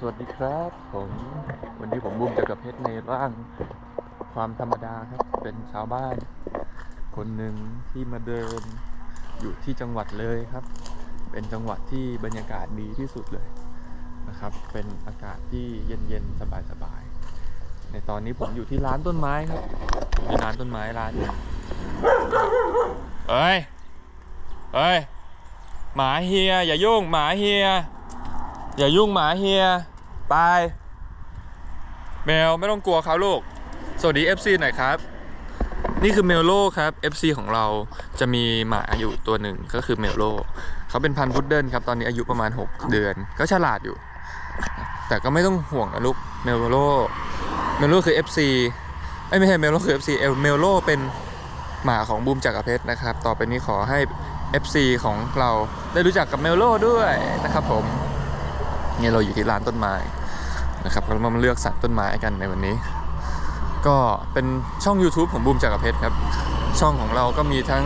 สวัสดีครับผมวันนี้ผมบูมจากกับเพชรในร่างความธรรมดาครับ เป็นชาวบ้าน คนหนึ่งที่มาเดินอยู่ที่จังหวัดเลยครับ เป็นจังหวัดที่บรรยากาศดีที่สุดเลยนะครับ เป็นอากาศที่เย็นๆสบายๆในตอนนี้ผมอยู่ที่ร้านต้นไม้ครับอยู่ร้านต้นไม้ร้านนึงเอ้ยเอ้ยหมาเฮียอย่ายุ่งหมาเฮีย อย่ายุ่งหมาเฮียไปแมวไม่ต้องกลัวเขาลูก สวัสดี FC หน่อยครับ นี่คือเมลโลครับ FC ของเราจะมีหมาอยู่ตัวหนึ่งก็คือเมลโลเขาเป็นพันธุ์พุดเดิ้ลครับ ตอนนี้อายุประมาณ 6 เดือน ก็ฉลาดอยู่ แต่ก็ไม่ต้องห่วงนะลูกเมลโลเมลโลคือ FC เอ้ไม่ใช่เมลโลคือ FC เอลเมลโลเป็นหมาของบูมจากรเพชรนะครับ ต่อไปนี้ขอให้ FC ของเราได้รู้จักกับเมลโลด้วยนะครับผม นี่เราอยู่ที่ร้านต้นไม้นะครับเรามาเลือกสรรต้นไม้กันในวันนี้ ก็เป็นช่อง YouTube ของบูมจากรเพชรครับ ช่องของเราก็มีทั้ง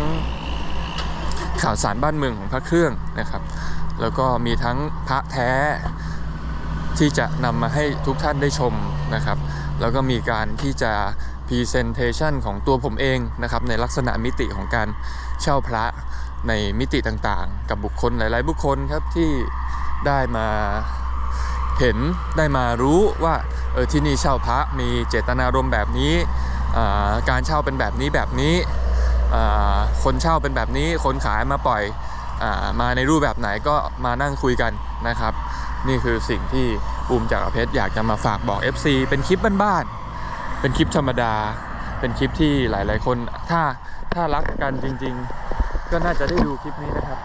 ข่าวสารบ้านเมืองของพระเครื่องนะครับ แล้วก็มีทั้งพระแท้ที่จะนำมาให้ทุกท่านได้ชมนะครับ แล้วก็มีการที่จะ Presentation ของตัวผมเองนะครับ ในลักษณะมิติของการเช่าพระในมิติต่างๆ กับบุคคลหลาย ๆ บุคคลครับที่ได้มา เห็นได้มารู้ว่าเออที่นี่เช่าพระมีเจตนารมณ์แบบนี้ การเช่าเป็นแบบนี้แบบนี้ คนเช่าเป็นแบบนี้ คนขายมาปล่อยอมาในรูปแบบไหนก็มานั่งคุยกันนะครับ นี่คือสิ่งที่ภูมจากเพชรอยากจะมาฝากบอก FC เป็นคลิปบ้านๆ เป็นคลิปธรรมดา เป็นคลิปที่หลายๆ คนถ้าถ้ารักกันจริงๆ ก็น่าจะได้ดูคลิปนี้นะครับ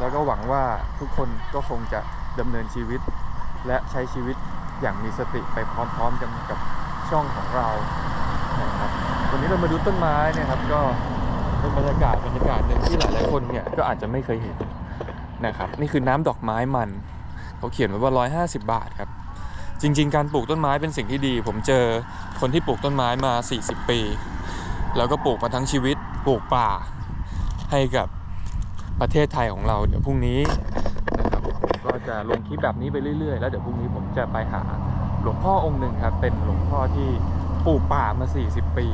แล้วก็หวังว่าทุกคนก็คงจะดำเนินชีวิต และใช้ชีวิตอย่างมีสติไปพร้อมๆกันกับช่องของเรานะครับวันนี้เรามาดูต้นไม้นี่ยครับ ก็เป็นบรรยากาศบรรยากาศหนึ่งที่หลายๆคนเนี่ยก็อาจจะไม่เคยเห็นนะครับนี่คือน้ำดอกไม้มัน เขาเขียนไว้ว่า 150 บาทครับจริง ๆ การปลูกต้นไม้เป็นสิ่งที่ดี ผมเจอคนที่ปลูกต้นไม้มา 40 ปี แล้วก็ปลูกมาทั้งชีวิตปลูกป่าให้กับประเทศไทยของเราเดี๋ยวพรุ่งนี้น ก็จะลงคลิปแบบนี้ไปเรื่อยๆ แล้วเดี๋ยวพรุ่งนี้ผมจะไปหาหลวงพ่อองค์หนึ่งครับ เป็นหลวงพ่อที่ปลูกป่ามา 40 ปี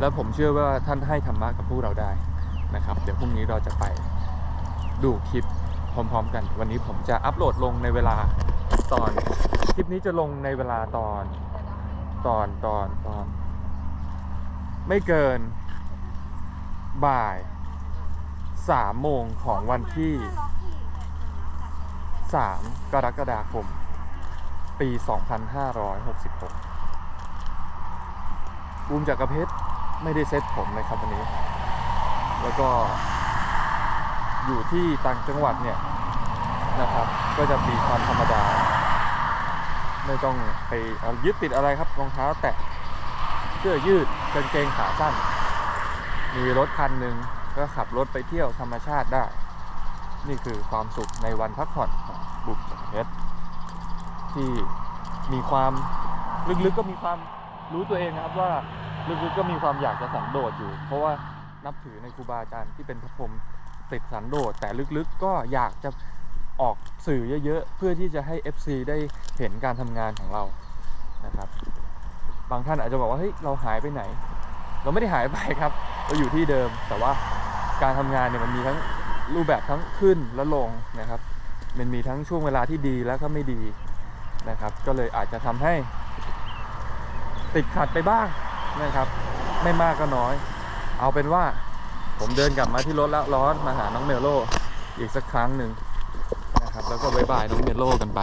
แล้วผมเชื่อว่าท่านให้ธรรมะกับพวกเราได้นะครับ เดี๋ยวพรุ่งนี้เราจะไปดูคลิปพร้อมๆ กัน วันนี้ผมจะอัปโหลดลงในเวลาตอนคลิปนี้จะลงในเวลาตอนตอนตอนตอน ไม่เกินบ่ายสามโมงของวันที่ 3 กรกฎาคม ปี 2566บูมจากกระเพชรไม่ได้เซ็ตผมเลยครับวันนี้ แล้วก็อยู่ที่ต่างจังหวัดเนี่ยนะครับ ก็จะมีความธรรมดา ไม่ต้องไปเอายึดติดอะไรครับรองเท้าแตะเสื้อยืดกางเกงขาสั้น มีรถคันหนึ่งก็ขับรถไปเที่ยวธรรมชาติได้ นี่คือความสุขในวันพักผ่อนของบุกเพชรที่มีความลึกๆก็มีความรู้ตัวเองนะครับว่าลึกๆก็มีความอยากจะสันโดษอยู่ เพราะว่านับถือในครูบาอาจารย์ที่เป็นพระพรหมติดสันโดษแต่ลึกๆก็อยากจะออกสื่อเยอะๆ เพื่อที่จะให้ FC ได้เห็นการทำงานของเรานะครับ บางท่านอาจจะบอกว่าเฮ้ยเราหายไปไหน เราไม่ได้หายไปครับ เราอยู่ที่เดิมแต่ว่าการทำงานเนี่ยมันมีทั้ง รูปแบบทั้งขึ้นและลงนะครับ มันมีทั้งช่วงเวลาที่ดีแล้วก็ไม่ดีนะครับ ก็เลยอาจจะทำให้ ติดขัดไปบ้างนะครับ ไม่มากก็น้อย เอาเป็นว่าผมเดินกลับมาที่รถแล้วร้อนมาหาน้องเมลโลอีกสักครั้งหนึ่งนะครับ แล้วก็บายบายน้องเมลโลกันไป